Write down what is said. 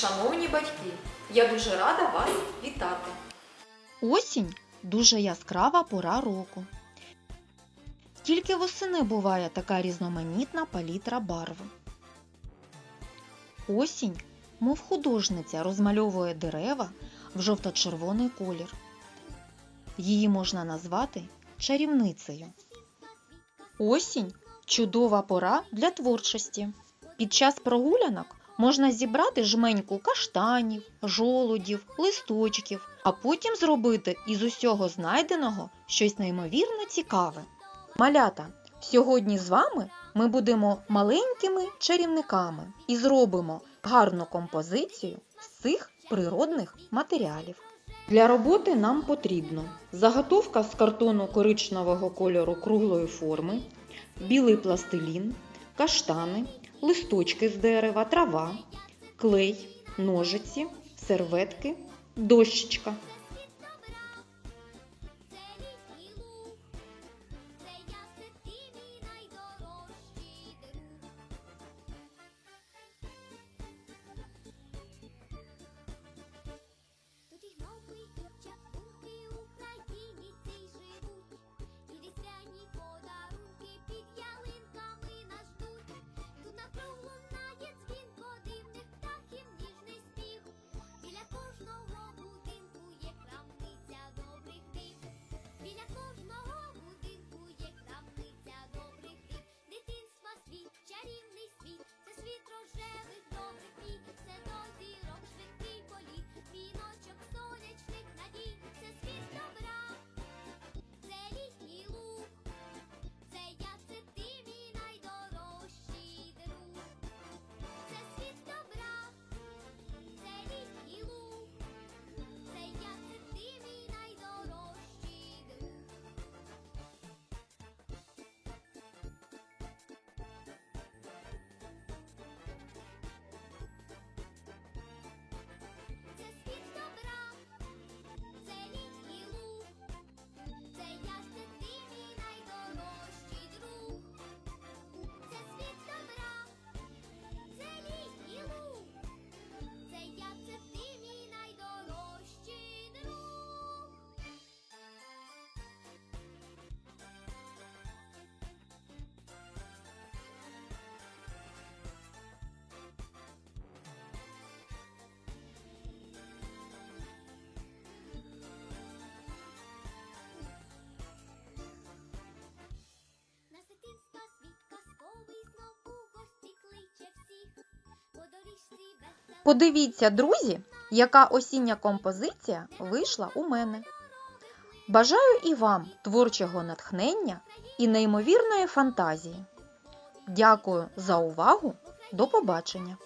шановні батьки, я дуже рада вас вітати. Осінь дуже яскрава пора року. Тільки восени буває така різноманітна палітра барв. Осінь, мов художниця, розмальовує дерева в жовто-червоний колір. Її можна назвати чарівницею. Осінь чудова пора для творчості. Під час прогулянок можна зібрати жменьку каштанів, жолудів, листочків, а потім зробити із усього знайденого щось неймовірно цікаве. Малята, сьогодні з вами ми будемо маленькими чарівниками і зробимо гарну композицію з цих природних матеріалів. Для роботи нам потрібно заготовка з картону коричневого кольору круглої форми, білий пластилін, каштани, листочки з дерева, трава, клей, ножиці, серветки, дощечка. Подивіться, друзі, яка осіння композиція вийшла у мене. Бажаю і вам творчого натхнення і неймовірної фантазії. Дякую за увагу. До побачення!